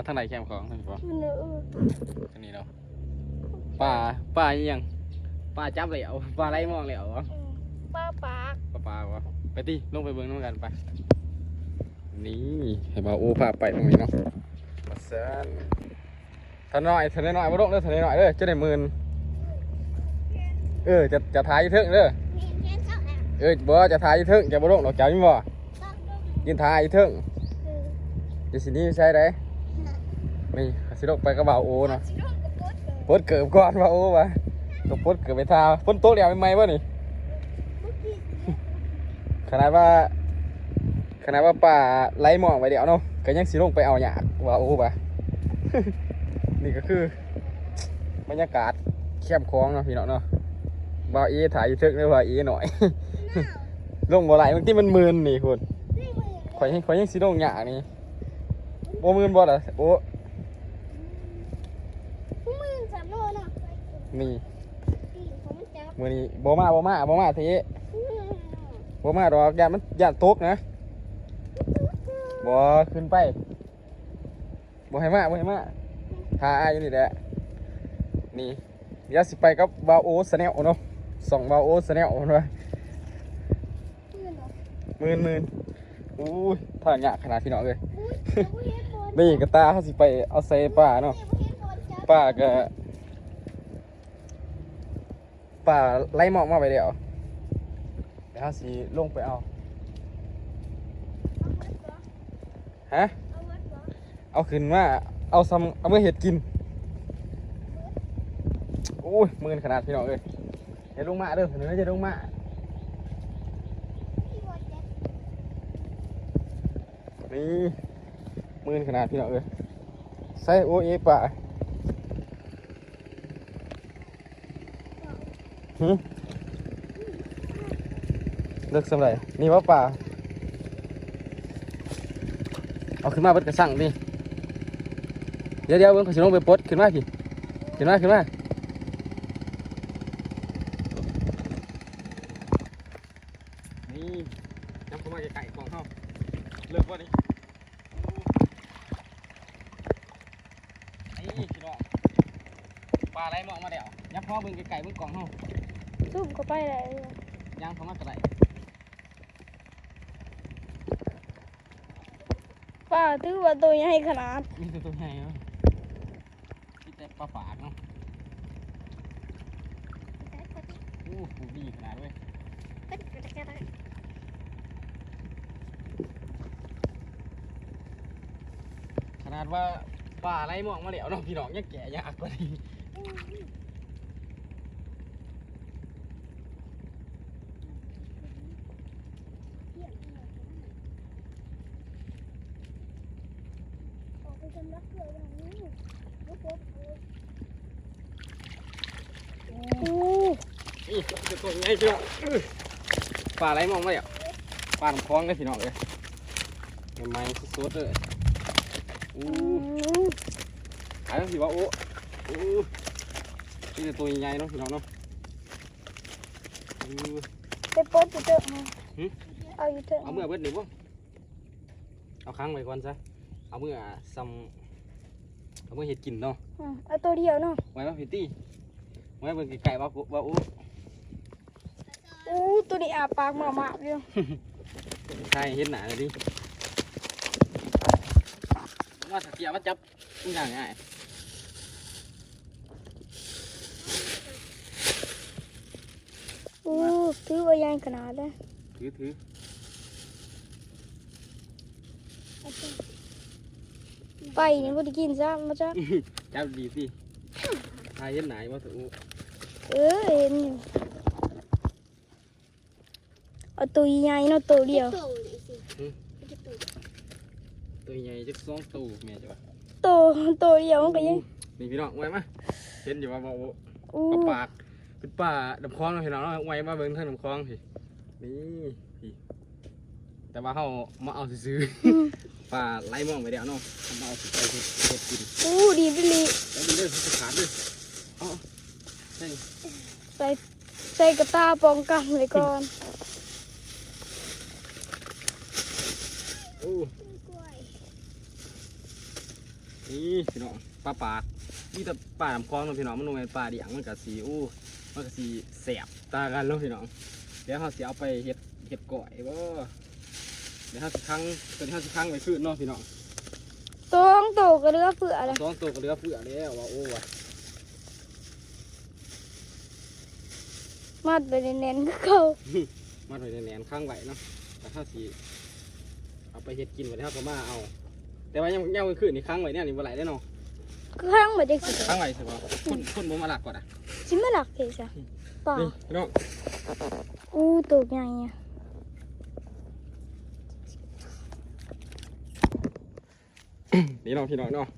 ว่าทางไหนแคมป์ของทางนี้บ่มันเออทางนี้เนาะป่าป่าอีหยังป่าจับเหลวป่าไล่มองเหลวบ่ป้าปากป่าป่าวะไปติลงไปเบิ่งน้ำกันไป นี่ให้บ่าวโอ้พาไปตรงนี้เนาะมาเซินท่านน้อยท่านน้อยบ่ลงเด้อท่านน้อยเด้อจะได้หมื่นเออจะจะถ่ายอยู่เทิงเด้อมีแค่สองอะเออบ่จะถ่ายอยู่เทิงจะบ่ลงดอกเจ้ามีบ่ต้องลงยืนถ่ายอยู่เทิงเออจะสิหนี้ใช่ได้ นี่สิลงไปกับบ่าวโอเนาะสิลงกับโป๊ดเกิดปดเกิบก่อนบ่าวโอวะต้องปดเกิบไปทาฝนตกแล้วใหม่ๆบ่นี่เมื่อกี้ขนาดว่าขนาดว่าป่าไล่หมองไปเดี๋ยวเนาะก็ยังสิลงไปเอาหยากบ่าวโอวะนี่ก็คือบรรยากาศแคบคลองเนาะพี่น้องเนาะบ่าวเอถ่ายอยู่เทิงเด้อบ่าวเอหน่อย ลงบ่ไหลบางทีมันมึนนี่คุณนี่มือข่อยยังข่อยยังสิลงหยากนี่บ่มึนบ่ล่ะโอ้ผู้มือ สามโลเนาะนี่ตีของมันจับมือนี้บ่มาบ่มาบ่มาทีอืมบ่มาดอกยานมันยานตกนะบ่ขึ้นไปบ่ให้มาบ่ให้มาหาอายอยู่นี่แหละนี่เดี๋ยวสิไปกับบาโอสแนลเนาะส่องบาโอสแนลเนาะมือเนาหมื่นหมื่นอู้ยทางยากขนาดพี่น้องเลยนี่กระตาเขาสิไปเอาใส่ป่าเนาะป่าก็ ป่าไล่หมอกมาไปเดี๋ยวเดี๋ยวเราสิลงไปเอา ฮะ เอาขึ้นมา เอาซ้ำเอาเมื่อเห็ดกินโอ้ยมือนขนาดพี่น้องเลยเห็ดลงมาเด้อเนื้อจะลงมานี่มือนขนาดพี่น้องเลยใส่โอเอป่า หึเลิกสำไรนี่ว่าป่า เอาขึ้นมาเบิดกระสั่งดิ เดี๋ยวเดี๋ยวเบิ่งขาสิลงไปปลดขึ้นมาพี่ขึ้นมาขึ้นมานี่ยับเข้ามาไก่ของเขาเลิกว่านี่นี่พี่น้องปลาไหลหมองมาแล้วยับเข้ามาเบิ่งไก่เบิ่งกล่องเขา ซุ่มเข้าไปเลยย่างเข้ามากระไรป้าถือว่าตัวใหญ่ขนาดมีแต่ตัวใหญ่เนาะมีแต่ปลาปากเนาะโอ้โหดีขนาดเว้ยขนาดว่าป่าไรหมองมาแล้วเนาะพี่น้องยังแก่ยากกว่านี้ อู้นี่จะตัวใหญ่พี่น้องอื้อป่าไรมองไมาแล้วป่าน้ำคล้องเลยพี่น้องเลยใหม่ๆสุดๆเลยอู้ขายต้องสิว่าโอ้อู้นี่จะตัวใหญ่เนาะพี่น้องเนาะอู้ไปปดอยู่เถอะเอาอยู่เถอะเอาเมื่อเบิดหนึ่งบ่เอาค้างไว้ก่อนซะ เอาเมื่อซ้ำเอาเมื่อเห็ดกินเนาะอืมเอาตัวเดียวเนาะไว้ว่าพี่ตี้ไว้เบิ่งไก่ๆว่าปุ๊ว่าอู้อู้ตัวนี้อาปากหมาๆอยู่ใช่เห็นหนาเลยดิว่าถ้าเกียร์มาจับมันอย่างง่ายอู้ถือว่าใหญ่ขนาดเลยถือถือ ไปนี่บ่ได้กินซ้ำมาจ้ะจับดีสิใช่เห็นหนาว่าถ้าอู้เออเห็นอยู่เอาตัวใหญ่เนาะตัวเดียว ตัวใหญ่จักสองตัวแม่จ้ะตัวตัวเดียวมันก็ยังนี่พี่น้องไว้มาเห็นอยู่ว่าบ่อู้อู้ปลาปากเป็นป่าดำคลองเนาะพี่น้องเนาะไว้มาเบิ่งทางดำคลองสินี่พี่แต่ว่าเขามาเอาซื้อๆ ปลาไล่มองไปเดียวเนาะเขามาเอาสิไปเฮ็ดเฮ็ดกินอู้ดีดิลีแล้วดูเด้อมันขาดเลยเอ๋อใช่ใส่ใส่กระตาป้องกันไว้ก่อนโอ้นี่พี่น้องปลาปากนี่แต่ปลาลำคลองเนาะพี่น้องมันลงเป็นปลาเดียงมันกับสีอู้มันกับสีแสบตากันเนาะพี่น้องเดี๋ยวเขาสิเอาไปเฮ็ดเฮ็ดก่อยบ่ เดี๋ยวเขาสิครั้งตัวนี้เขาสิครั้งไว้คืนเนาะพี่น้องต้องโตกระเรือเผื่อเลยสองตัวก็เหลือเพื่อแล้วว่าโอ้ว่ะมัดไปแน่นๆก็เขามาหน่อยแหนนๆข้างไว้เนาะแต่ถ้าสีเอาไปเฮ็ดกินไว้แล้วก็มาเอา แต่ว่ายังยังคืนนี่ค้างไว้เนี่ยนี่บ่ไหลได้เนาะข้างมาได้กี่ค้างไว้ใช่ป่ะคนคนบ่มาหลักก่อนอะชิไม่หลักเลยจ้ะป่านี่พี่น้องอู้ตัวใหญ่อะ นี่เนาะพี่น้องเนาะ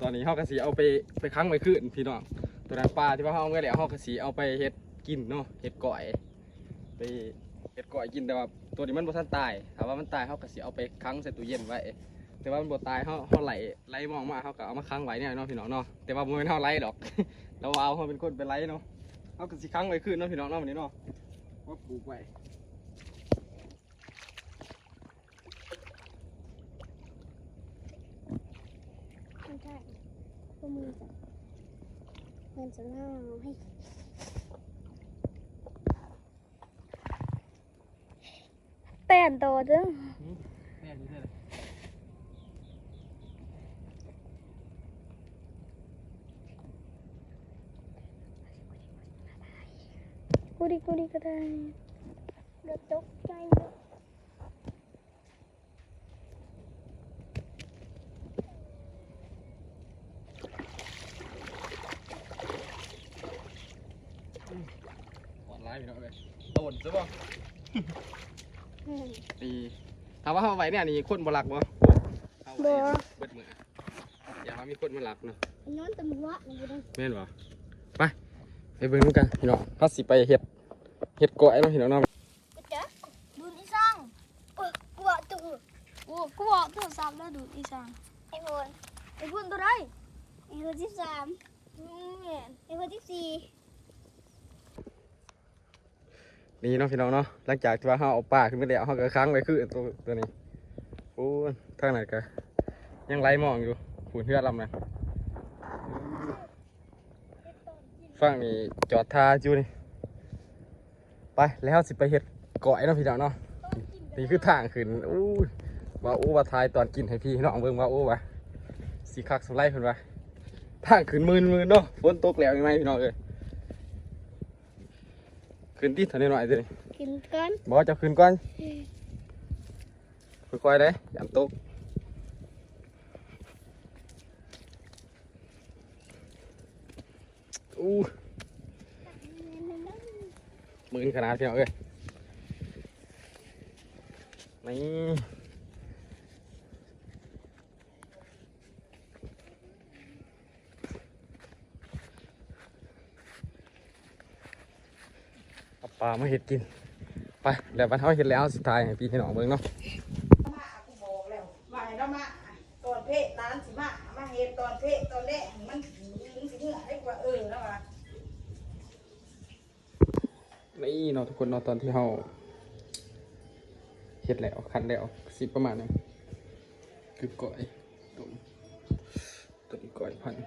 ตอนนี้เฮาก็สิเอาไปไปค้างไว้คืนพี่น้องตัวนั้นปลาที่ว่าเฮาเอาไว้แล้วเฮาก็สิเอาไปเฮ็ดกินเนาะเฮ็ดก่อย ไปเฮ็ดก่อยกินแต่ว่าตัวนี้มันบ่ทันตายถ้าว่ามันตายเฮาก็สิเอาไปค้างใส่ตู้เย็นไว้แต่ว่ามันบ่ตายเฮาเฮาไหลไหลมองมาเฮาก็เอามาค้างไว้เนี่ยเนาะพี่น้องเนาะแต่ว่าบ่แม่นเฮาไหลดอกเราเอาเฮาเป็นคนไปไหลเนาะเฮาก็สิค้างไว้คืนเนาะพี่น้องเนาะวันนี้เนาะว่าปลูกไว้ ไม่ใช่ ก็มือจ้ะมันจะน่าให้แป้นโตเด้อแม่นี่เด้อกูดิกูดิก็ได้เดือดตกใจเด้อ ออนไลน์ พี่น้องเอ้ยโดนซะบ่นี่ถามว่าเฮาเอาไว้เนี่ยนี่คนบ่รักบ่เอาไว้เบิดมืออย่าว่ามีคนมารักเนาะนอนตำรวจนี่ก็ได้แม่นบ่ไปไปเบิ่งนำกันพี่น้องเฮาสิไปเฮ็ดเฮ็ดก้อยเนาะพี่น้องเนาะจ๊ะดูดอีสังเออกูบอกตัวกูกูบอกตัวสามแล้วดูดอีสังไอโฟนไอโฟนตัวไรไอโฟนที่สามเนี่ยไอโฟนที่สี่ นี่เนาะพี่น้องเนาะหลังจากที่ว่าเฮาเอาปลาขึ้นไปแล้วเฮาก็ค้างไว้คือตัวตัวนี้โอ้ยทางไหนก็ยังไหลมองอยู่ฝุ่นเฮือลำนะฝั่งนี้จอดท่าอยู่นี่ไปแล้วสิไปเฮ็ดก้อยเนาะพี่น้องเนาะนี่คือทางขึ้นอู้ว่าอู้ว่าทายตอนกินให้พี่น้องเบิ่งว่าอู้ว่าสีคักสไลด์เพิ่นว่าทางขึ้นมืนมืนเนาะฝนตกแล้วยังไงพี่น้องเอ้ย ขึ้นที่ถนนหน่อยสิกินกันบอกจะขึ้นก่อนค่อยๆเลยอย่าตกอู้มืนขนาดพี่น้องเอ้ยนี่ ปลามาเห็ดกิน ไปแล้ววันเท่าเห็ดแล้วสุดท้ายให้พี่ให้น้องเบิ่งเนาะมากูบอกแล้วมาให้เรามาตอนเพศร้านสิมามาเฮ็ดตอนเพศตอนแรกมันถึงสิเมื่อได้กว่าเออแล้วว่านี่เนาะทุกคนเนาะตอนที่เฮาเฮ็ดแล้วคันแล้วสิประมาณนี้คือก้อยต้มต้มก้อยพันธุ์